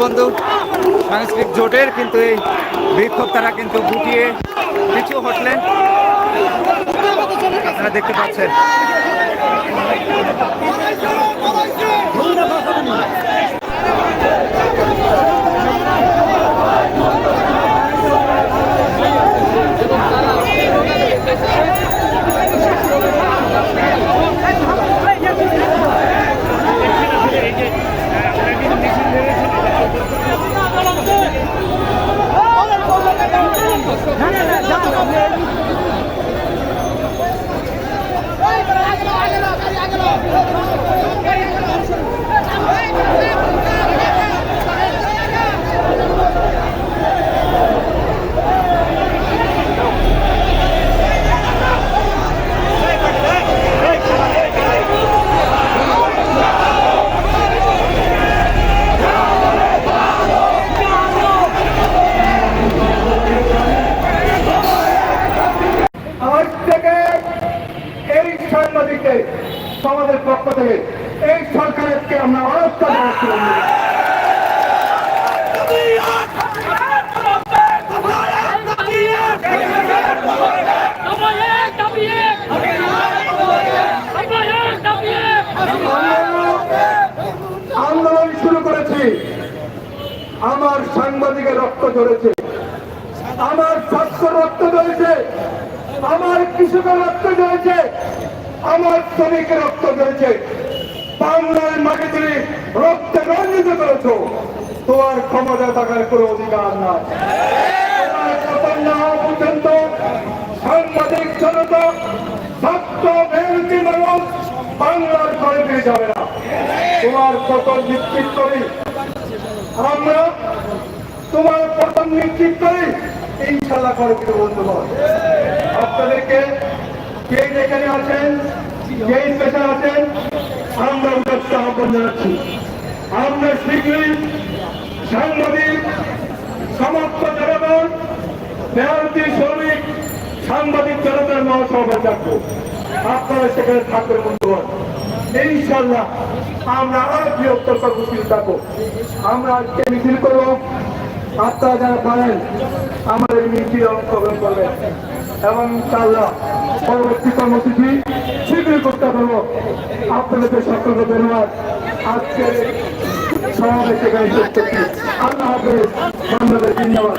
বঙ্গবন্ধু সাংস্কৃতিক জোটের কিন্তু এই বিক্ষোভ তারা কিন্তু গুটিয়ে পিছু হটলেন। আপনারা দেখতে পাচ্ছেন। আজ থেকে এই সাংবাদিকদের সমাজের পক্ষ থেকে এই সরকারকে আমরা জানাচ্ছি আন্দোলন শুরু করেছি। আমার সাংবাদিকের রক্ত ধরেছে আমার ছাত্র রক্ত ঝরেছে। আমার কৃষকের রক্ত ঝরেছে। আমার শ্রমিকের রক্ত ঝরেছে বাংলার মাটি তুমি রক্তে রঞ্জিত করেছ। তোমার ক্ষমতা থাকার কোনো অধিকার নাই। পর্যন্ত ফিরে যাবে না। তোমার আমরা তোমার আপনাদেরকে কে যেখানে আছেন, কে পেশা আছেন, আমরা উদ্দেশ্য আহ্বান জানাচ্ছি। আমরা শীঘ্রই সাংবাদিক, সমস্ত জনগণ মেয়রতি শ্রমিক, সাংবাদিক জনতার মহাসভা থাকব। আপনারা সেখানে থাকবেন, বন্ধুগণ। ইনশাল্লাহ আমরা আরও বৃহত্তর কর্মসূচি থাকব। আমরা আজকে মিছিল করব। আপনারা যারা পারেন, আমাদের মিছিল অংশগ্রহণ করবেন। এবং ইনশাল্লাহ পরবর্তী কর্মসূচি শীঘ্রই করতে পারব। আপনাদের সকলকে ধন্যবাদ। আজকে সমাবেশ আল্লাহ হাফেজ। বাংলাদেশ ধন্যবাদ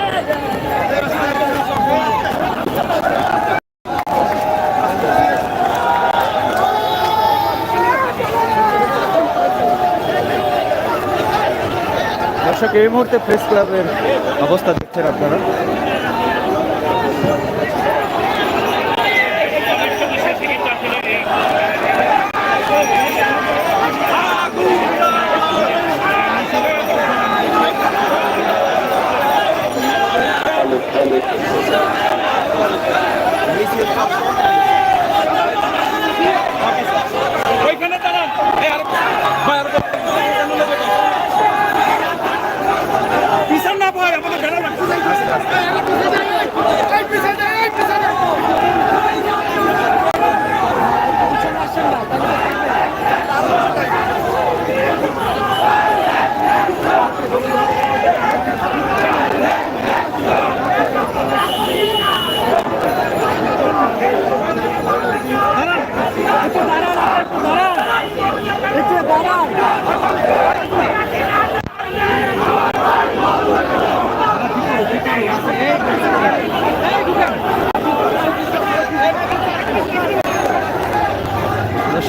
দর্শক, এই মুহূর্তে প্রেস ক্লাবের অবস্থা দেখছেন আপনারা।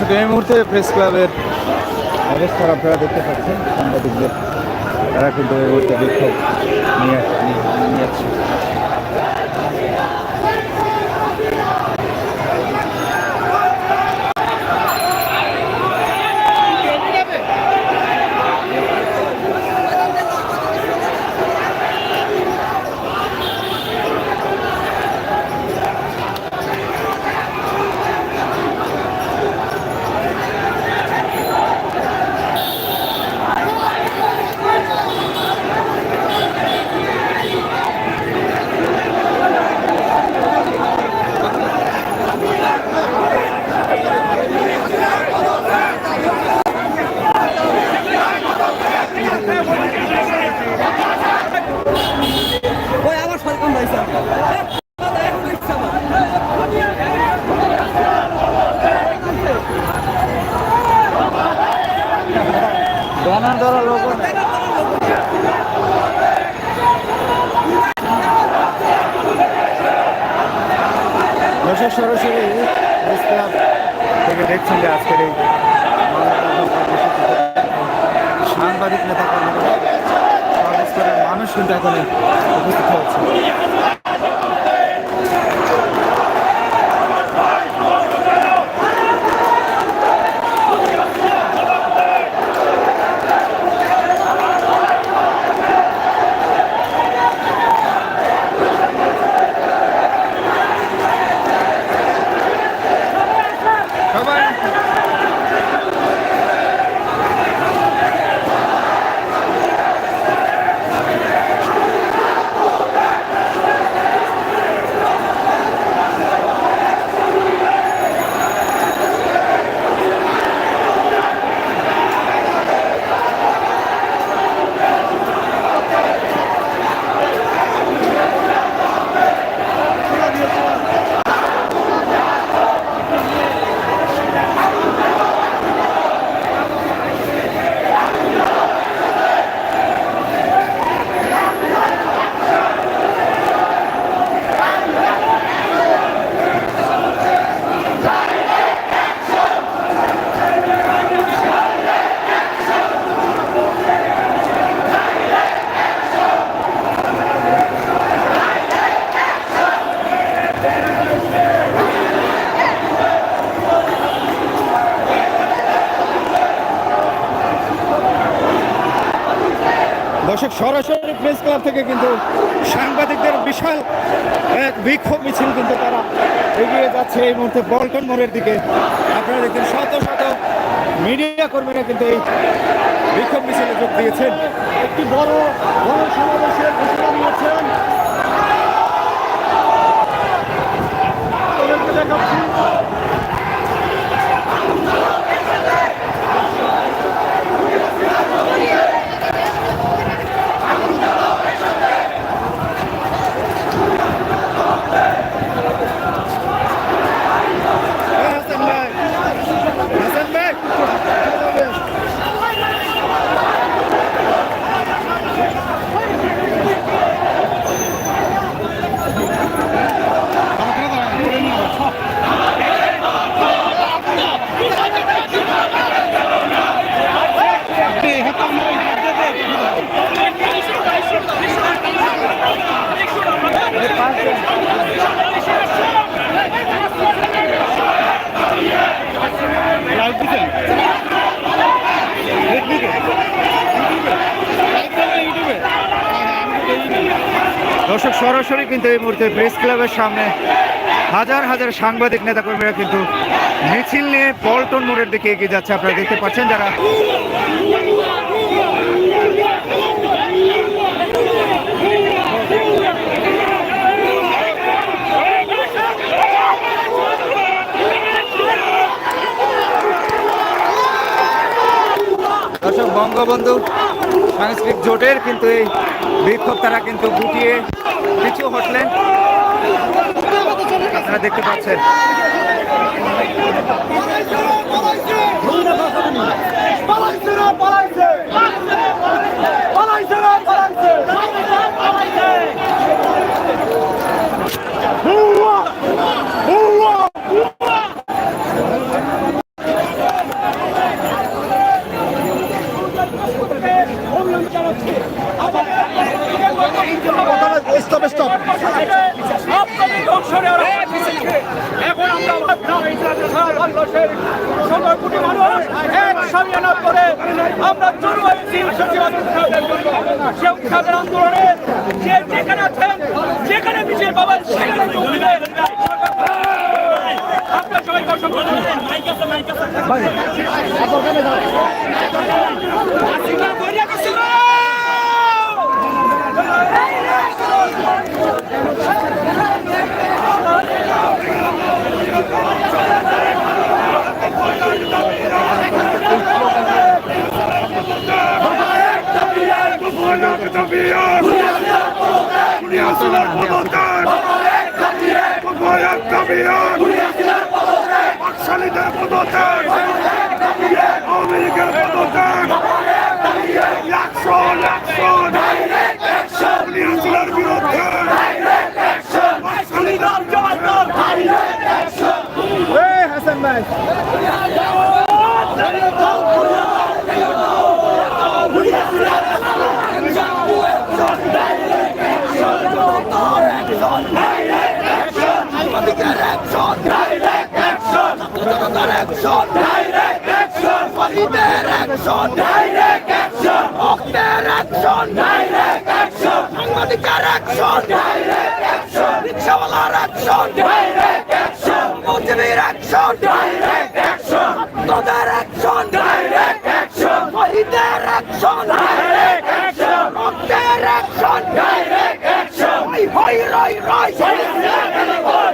দর্শক, এই মুহূর্তে প্রেস ক্লাবের অবস্থা আপনারা দেখতে পাচ্ছেন, সাংবাদিকদের। তারা কিন্তু এই মুহূর্তে বিক্ষোভ নিয়ে নিয়ে- থেকে দেখছেন যে সাংবাদিক নেতা মানুষ কিন্তু এখানে উপস্থিত হচ্ছে দর্শক সরাসরি প্রেস ক্লাব থেকে কিন্তু সাংবাদিকদের বিশাল এক বিক্ষোভ মিছিল কিন্তু তারা এগিয়ে যাচ্ছে এই মুহূর্তে বল্টন মোড়ের দিকে। আপনারা দেখছেন শত শত মিডিয়া কর্মীরা কিন্তু এই বিক্ষোভ মিছিলে যোগ দিয়েছেন। একটি বড় বড় সমাবেশের ঘোষণা দিয়েছেন আপনাদেরকে দেখাচ্ছি হাসান ভাই হাসান ভাই দর্শক সরাসরি কিন্তু এই মুহূর্তে প্রেস ক্লাবের সামনে হাজার হাজার সাংবাদিক নেতাকর্মীরা কিন্তু মিছিল নিয়ে পল্টন মোড়ের দিকে এগিয়ে যাচ্ছে। আপনারা দেখতে পাচ্ছেন যারা বঙ্গবন্ধু সাংস্কৃতিক জোটের কিন্তু এই বিক্ষোভ তারা কিন্তু গুটিয়ে পিছু হটলেন। আপনারা দেখতে পাচ্ছেন। পালাইছে না পালাইছে হুয়া হুয়া স্টপ স্টপ আপনাদের দর্শনে ওরা এখন আমরা বাংলাদেশের ষোলো কোটি মানুষ এক সম্মেলন করে আমরা জন্য সে উৎসবের আন্দোলনে যে যেখানে আছেন, যেখানে মিছিল পাবেন সেখানে যোগ দিবেন আপনার সবাইকে অসংখ্য ধন্যবাদ। বাকশালীদের পদত্যাগ আওয়ামী লীগের পদত্যাগ একশো একশো পুলিয়াশিলার বিরুদ্ধে বাকশালীদের জবাব হাসান ভাই অ্যাকশন ডাইরেক্ট অ্যাকশন রিক্সাওয়ালার অ্যাকশন ডাইরেক্ট অ্যাকশন মজুরির অ্যাকশন ডাইরেক্ট অ্যাকশন তোদের অ্যাকশন ডাইরেক্ট অ্যাকশন শহীদের অ্যাকশন ডাইরেক্ট অ্যাকশন রক্তের অ্যাকশন ডাইরেক্ট অ্যাকশন হই হই রই রই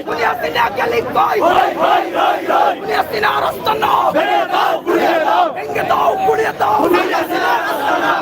পুলিয়াসিনা গেলি কই হই হই রই রই পুলিয়াসিনা রাস্তা না ভেঙে দাও গুড়িয়ে দাও ভেঙে দাও গুড়িয়ে দাও পুলিয়াসিনা রাস্তা না